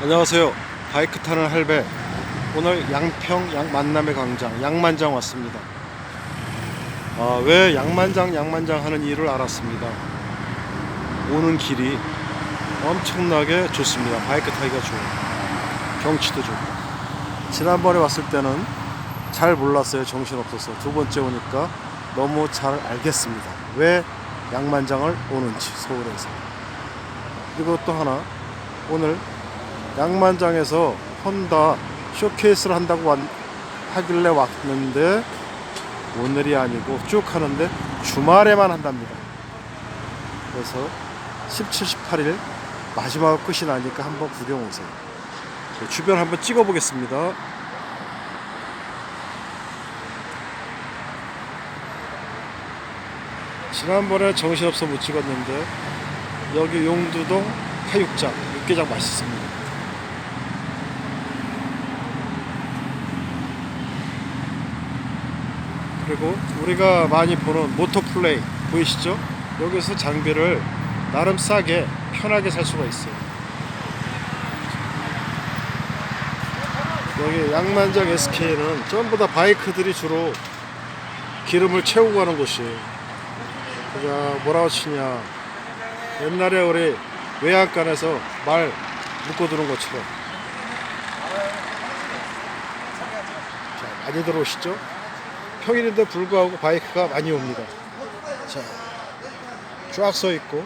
안녕하세요. 바이크 타는 할배. 오늘 양평 양 만남의 광장 양만장 왔습니다. 아, 왜 양만장 양만장 하는 이유를 알았습니다. 오는 길이 엄청나게 좋습니다. 바이크 타기가 좋아요. 경치도 좋고. 지난번에 왔을 때는 잘 몰랐어요. 정신없어서. 두 번째 오니까 너무 잘 알겠습니다. 왜 양만장을 오는지 서울에서. 그리고 또 하나 오늘 양만장에서 혼다 쇼케이스를 한다고 왔- 하길래 왔는데 오늘이 아니고 쭉 하는데 주말에만 한답니다. 그래서 17, 18일 마지막 끝이 나니까 한번 구경 오세요. 네, 주변 한번 찍어 보겠습니다. 지난번에 정신없어 못 찍었는데 여기 용두동 화육장 육개장 맛있습니다. 그리고 우리가 많이 보는 모토플레이 보이시죠? 여기서 장비를 나름 싸게 편하게 살 수가 있어요. 여기 양만장 SK는 전부 다 바이크들이 주로 기름을 채우고 가는 곳이에요. 그가 뭐라고 치냐. 옛날에 우리 외양간에서 말 묶어두는 것처럼. 자, 많이 들어오시죠? 평일인데 불구하고 바이크가 많이 옵니다. 자, 쫙 서 있고.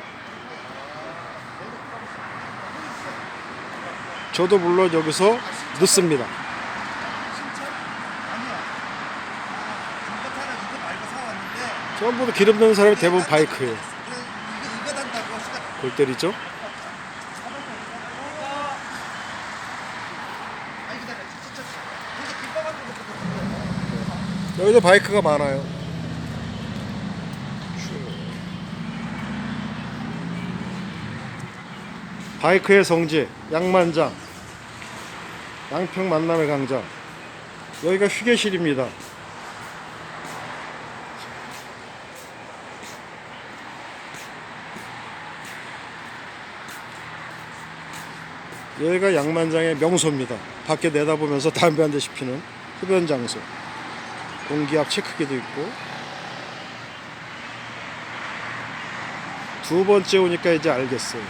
저도 물론 여기서 늦습니다. 전부 다 기름 넣는 사람이 대부분 바이크예요. 골 때리죠? 아니 기다려 진짜 근데 김밥 같은 것도 여기도 바이크가 많아요. 바이크의 성지 양만장 양평 만남의 광장 여기가 휴게실입니다. 여기가 양만장의 명소입니다. 밖에 내다보면서 담배 한 대씩 피는 흡연 장소. 공기압 체크기도 있고 두 번째 오니까 이제 알겠어요.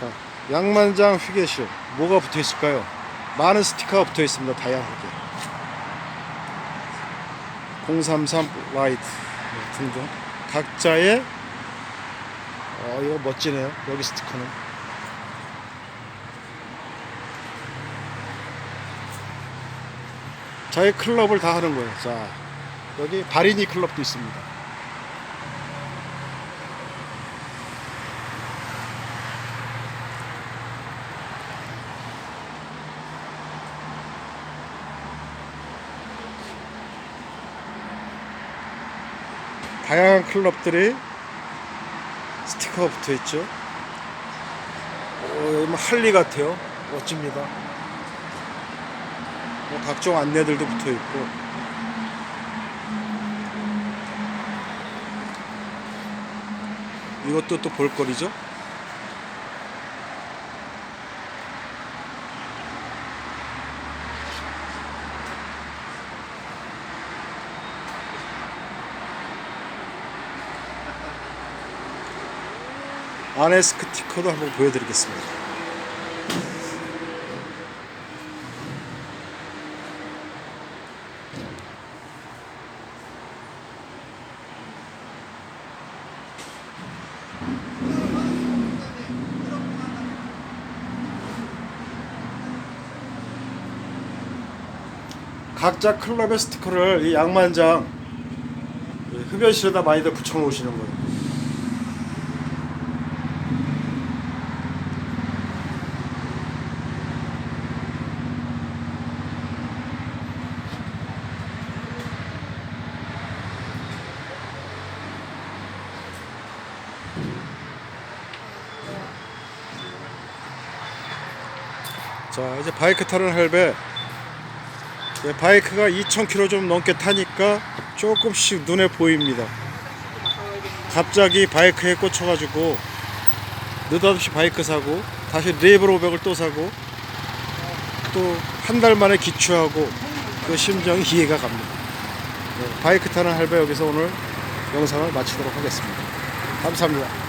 자, 양만장 휴게실 뭐가 붙어 있을까요? 많은 스티커가 붙어 있습니다. 다양하게. 033 라이트 네, 등등 각자의 어 이거 멋지네요. 여기 스티커는. 자기 클럽을 다 하는 거예요. 자 여기 바리니 클럽도 있습니다 다양한 클럽들이 스티커가 붙어 있죠. 어, 뭐 할리 같아요. 멋집니다. 뭐 각종 안내들도 붙어 있고. 이것도 또 볼거리죠. 안에 스티커도 한번 보여드리겠습니다. 각자 클럽의 스티커를 이 양만장 이 흡연실에다 많이들 붙여놓으시는 거예요. 자 이제 바이크 타는 할배 예, 바이크가 2,000km 좀 넘게 타니까 조금씩 눈에 보입니다. 갑자기 바이크에 꽂혀가지고 느닷없이 바이크 사고 다시 레이블 500을 또 사고 또 한 달 만에 기추하고 그 심정이 이해가 갑니다. 네, 바이크 타는 할배 여기서 오늘 영상을 마치도록 하겠습니다. 감사합니다.